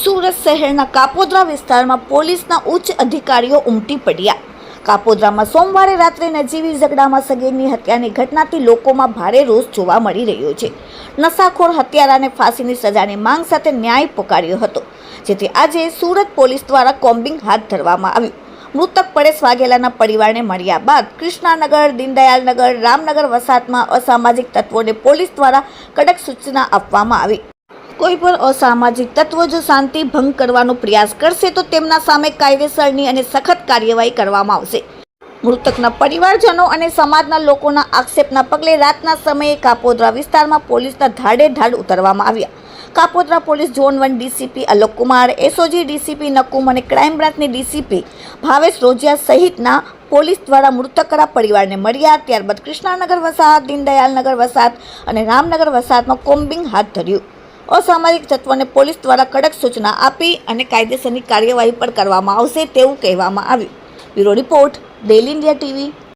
સુરત શહેરના કાપોદ્રા વિસ્તારમાં પોલીસના ઉચ્ચ અધિકારીઓ ઉમટી પડ્યા. કાપોદ્રામાં સોમવારે રાત્રે નજીવી ઝઘડામાં સગીરની હત્યાની ઘટનાથી લોકોમાં ભારે રોષ જોવા મળી રહ્યો છે. નશાખોર હત્યારાને ફાંસીની સજાની માંગ સાથે ન્યાય પોકાર્યો હતો, જેથી આજે સુરત પોલીસ દ્વારા કોમ્બિંગ હાથ ધરવામાં આવ્યું. મૃતક પરેશ વાઘેલાના પરિવારને મળ્યા બાદ કૃષ્ણાનગર દીનદયાલનગર રામનગર વસાહતમાં અસામાજિક તત્વોને પોલીસ દ્વારા કડક સૂચના આપવામાં આવી. કોઈ પણ અસામાજિક તત્વો જો શાંતિ ભંગ કરવાનો પ્રયાસ કરશે તો તેમના સામે કાયદેસરની અને સખત કાર્યવાહી કરવામાં આવશે. મૃતકના પરિવારજનો અને સમાજના લોકોના આક્ષેપના પગલે રાતના સમયે કાપોદ્રા વિસ્તારમાં પોલીસના ધાડે ધાડ ઉતરવામાં આવ્યા. Kapodra police zone one DCP Alok Kumar, SOG DCP Nakum અને ક્રાઇમ બ્રાન્ચની ડીસીપી ભાવેશ રોજિયા સહિતના પોલીસ દ્વારા મૃતકરા પરિવારને મળ્યા. ત્યારબાદ કૃષ્ણાનગર વસાહત દીનદયાલનગર વસાહત અને રામનગર વસાહતમાં કોમ્બિંગ હાથ ધર્યું. અસામાજિક તત્વોને પોલીસ દ્વારા કડક સૂચના આપી અને કાયદેસરની કાર્યવાહી પણ કરવામાં આવશે તેવું કહેવામાં આવ્યું. Bureau report daily India TV